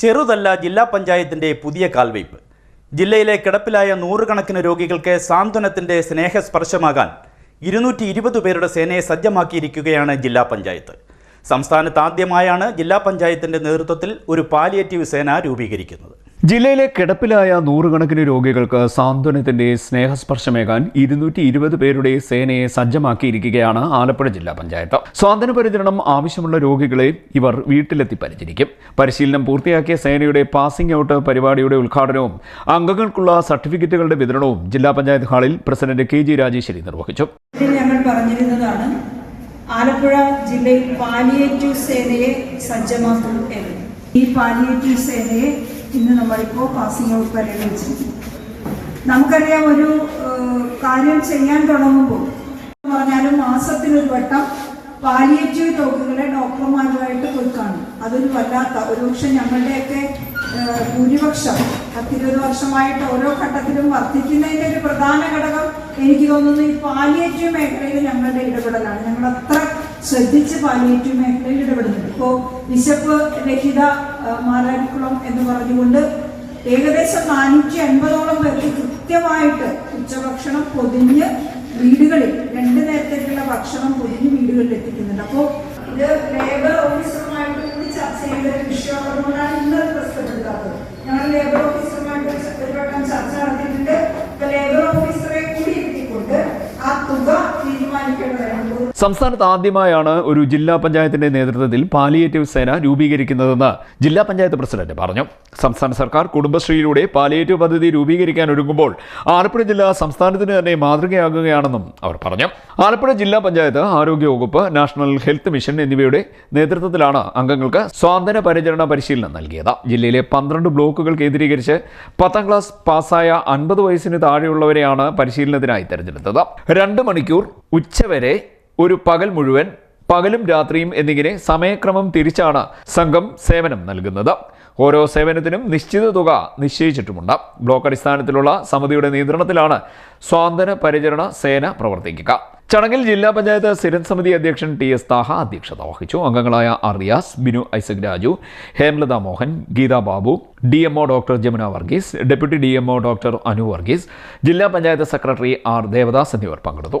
ചെറുതല്ല ജില്ലാ പഞ്ചായത്തിന്റെ പുതിയ കാൽവയ്പ് ജില്ലയിലെ കിടപ്പിലായ നൂറുകണക്കിന് രോഗികൾക്ക് സാന്ത്വനത്തിന്റെ സ്നേഹസ്പർശമാകാൻ ഇരുന്നൂറ്റി ഇരുപത് പേരുടെ സേനയെ സജ്ജമാക്കിയിരിക്കുകയാണ് ജില്ലാ പഞ്ചായത്ത്. സംസ്ഥാനത്ത് ആദ്യമായാണ് ജില്ലാ പഞ്ചായത്തിന്റെ നേതൃത്വത്തിൽ ഒരു പാലിയേറ്റീവ് സേന രൂപീകരിക്കുന്നത്. ജില്ലയിലെ കിടപ്പിലായ നൂറുകണക്കിന് രോഗികൾക്ക് സാന്ത്വനത്തിന്റെ സ്നേഹസ്പർശമേകാൻ ഇരുന്നൂറ്റി ഇരുപത് പേരുടെ സേനയെ സജ്ജമാക്കിയിരിക്കുകയാണ് ആലപ്പുഴ ജില്ലാ പഞ്ചായത്ത്. സ്വാതന്ത്ര്യ പരിചരണം ആവശ്യമുള്ള രോഗികളെ ഇവർ വീട്ടിലെത്തി പരിചരിക്കും. പരിശീലനം പൂർത്തിയാക്കിയ സേനയുടെ പാസിംഗ് ഔട്ട് പരിപാടിയുടെ ഉദ്ഘാടനവും അംഗങ്ങൾക്കുള്ള സർട്ടിഫിക്കറ്റുകളുടെ വിതരണവും ജില്ലാ പഞ്ചായത്ത് ഹാളിൽ പ്രസിഡന്റ് കെ ജി രാജേശ്വരി നിർവഹിച്ചു. ആലപ്പുഴ ജില്ലയിൽ പാലിയേറ്റീവ് സേനയെ സജ്ജമാക്കും ഈ പാലിയേറ്റീവ് സേനയെ ഇന്ന് നമ്മളിപ്പോൾ പാസിംഗ് ഔട്ട് പരേഡ് വെച്ചിരിക്കുന്നു. നമുക്കറിയാം ഒരു കാര്യം ചെയ്യാൻ തുടങ്ങുമ്പോൾ പറഞ്ഞാലും മാസത്തിനൊരു വട്ടം പാലിയേറ്റീവ് രോഗികളെ ഡോക്ടർമാരുമായിട്ട് പോയി കാണും. അതൊരു വല്ലാത്ത ഒരുപക്ഷെ ഞങ്ങളുടെയൊക്കെ ഭൂരിപക്ഷം പത്തിരുപത് വർഷമായിട്ട് ഓരോ ഘട്ടത്തിലും വർദ്ധിക്കുന്നതിന്റെ ഒരു പ്രധാന ഘടകം എനിക്ക് തോന്നുന്നു ഈ പാലിയേറ്റീവ് മേഖലയിൽ ഞങ്ങളുടെ ഇടപെടലാണ്. ഞങ്ങൾ അത്ര ശ്രദ്ധിച്ച് പാലിയേറ്റീവ് മേഖലയിൽ ഇടപെടുന്നുണ്ട് ഇപ്പോൾ വിശപ്പ് രഹിത ആ, മാരാരിക്കുളം എന്ന് പറഞ്ഞുകൊണ്ട് ഏകദേശം നാനൂറ്റി അൻപതോളം പേർക്ക് കൃത്യമായിട്ട് ഉച്ചഭക്ഷണം പൊതിഞ്ഞ് വീടുകളിൽ രണ്ട് നേരത്തേക്കുള്ള ഭക്ഷണം പൊതിഞ്ഞ് വീടുകളിൽ എത്തിക്കുന്നുണ്ട് അപ്പോൾ ഇത് ലേബർ ഓഫീസറുമായിട്ട് കൂടി ചർച്ച ചെയ്ത വിഷയമായതുകൊണ്ടാണ് ഇന്നത് പ്രശ്നപ്പെടുത്താത്തത് ഞങ്ങൾ ലേബർ ഓഫീസറുമായിട്ട് ഒരു വട്ടം ചർച്ച നടത്തിയിട്ടുണ്ട് ഇപ്പൊ ലേബർ ഓഫീസറെ കൂടി എത്തിക്കൊണ്ട് ആ തുക തീരുമാനിക്കേണ്ടതായിരുന്നു സംസ്ഥാനത്ത് ആദ്യമായാണ് ഒരു ജില്ലാ പഞ്ചായത്തിന്റെ നേതൃത്വത്തിൽ പാലിയേറ്റീവ് സേന രൂപീകരിക്കുന്നതെന്ന് ജില്ലാ പഞ്ചായത്ത് പ്രസിഡന്റ് പറഞ്ഞു. സംസ്ഥാന സർക്കാർ കുടുംബശ്രീയിലൂടെ പാലിയേറ്റീവ് പദ്ധതി രൂപീകരിക്കാൻ ഒരുങ്ങുമ്പോൾ ആലപ്പുഴ ജില്ല സംസ്ഥാനത്തിന് തന്നെ മാതൃകയാകുകയാണെന്നും അവർ പറഞ്ഞു. ആലപ്പുഴ ജില്ലാ പഞ്ചായത്ത് ആരോഗ്യ വകുപ്പ് നാഷണൽ ഹെൽത്ത് മിഷൻ എന്നിവയുടെ നേതൃത്വത്തിലാണ് അംഗങ്ങൾക്ക് സ്വാതന്ത്ര്യ പരിചരണ പരിശീലനം നൽകിയത്. ജില്ലയിലെ പന്ത്രണ്ട് ബ്ലോക്കുകൾ കേന്ദ്രീകരിച്ച് പത്താം ക്ലാസ് പാസ്സായ അൻപത് വയസ്സിന് താഴെയുള്ളവരെയാണ് പരിശീലനത്തിനായി തെരഞ്ഞെടുത്തത്. രണ്ട് മണിക്കൂർ ഉച്ചവരെ ഒരു പകൽ മുഴുവൻ പകലും രാത്രിയും എന്നിങ്ങനെ സമയക്രമം തിരിച്ചാണ് സംഘം സേവനം നൽകുന്നത്. ഓരോ സേവനത്തിനും നിശ്ചിത തുക നിശ്ചയിച്ചിട്ടുമുണ്ട്. ബ്ലോക്ക് അടിസ്ഥാനത്തിലുള്ള സമിതിയുടെ നിയന്ത്രണത്തിലാണ് സ്വാതന്ത്ര്യ പരിചരണ സേന പ്രവർത്തിക്കുക. ചടങ്ങിൽ ജില്ലാ പഞ്ചായത്ത് സ്ഥിരം സമിതി അധ്യക്ഷൻ ടി എസ് താഹ അധ്യക്ഷത വഹിച്ചു. അംഗങ്ങളായ Ariyas Binu Isaac Raju Hemalatha Mohan Geetha Babu D MO doctor Jamuna Varghese deputy D MO doctor Anu Varghese ജില്ലാ പഞ്ചായത്ത് സെക്രട്ടറി ആർ ദേവദാസ് എന്നിവർ പങ്കെടുത്തു.